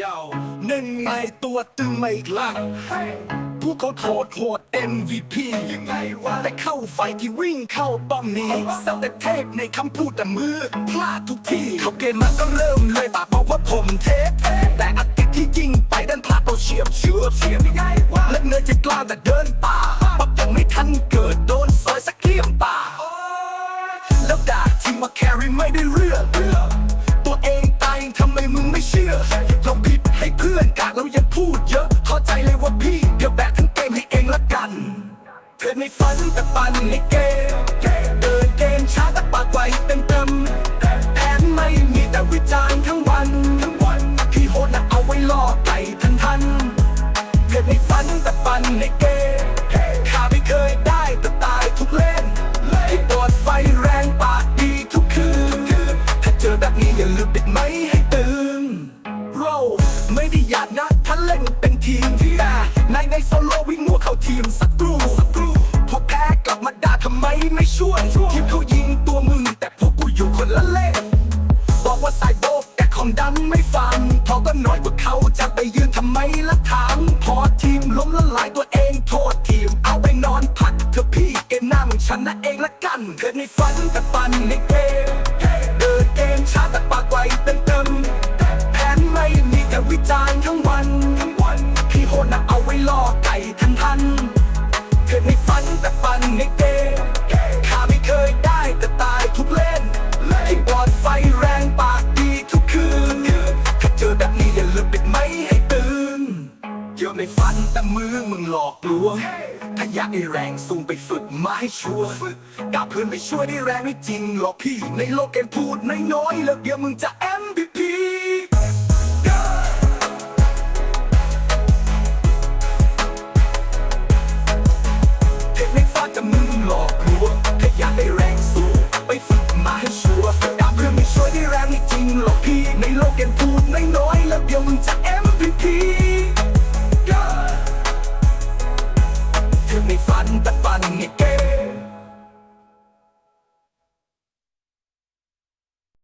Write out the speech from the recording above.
ยาวนึ่งไงตัวตึงไม่อีกลังผู้เขาโทษโหด MVP ยังไงวะแต่เข้าไฟที่วิ่งเข้าป้อมนี้สเตเทพในคำพูดแต่มือ พลาดทุกทีเขาเกมมาก็เริ่มเลยปากบอกว่าผมเทพแต่อาทิตย์ที่ยิงไปดันพลาดตัวเฉียบเชือบเฉียบยังไงวะและเนื้อจะกล้าแต่เดินป่า แต่ปั่นในเกมเดินเกมช้าแต่ปากไวเต็มเต็มแผนไม่มีแต่วิจารณ์ทั้งวันทั้งวันพี่โหดนะเอาไว้ล่อไก่ทันทันๆเธอในฝันแต่ปั่นในเกมข้าไม่เคยได้แต่ตายทุกเล่นที่ปอดไฟแรงปากดีทุกคืนถ้าเจอแบบนี้อย่าลืมปิดไม้ให้ตื่นเราไม่ได้อยากนะถ้าเล่นเป็นทีมแต่ในในโซโลวิ่งมัวเข้าทีมศัต โบกแต่ของดันไม่ฟังพอก็น้อยกว่าเขาจะไปยืนทำไมละถามพอทีมล้มละลายตัวเองโทษทีม เอาไปนอนพักเธอะพี่เกมหน้ามึงชนะเองละกันเกิดในฝันแต่ปันในเกมเดินเกมช้าแต่ปากไวเต็มเต็มๆแผนไม่มีแต่วิจารณ์ทั้งวันทั้งวันพี่โหดนะเอาไว้ล่อไก่ทันทันเกิดในฝันแต่ปันในเก ลอกลวงถ้าอยากได้แรงสูงไปฝึกมาให้ชัวร์กาเพื่อนไม่ช่วยได้แรงไม่จริงหรอกพี่ ในโลกเกมพูดน้อยๆแล้วเดี๋ยวมึงจะ MVP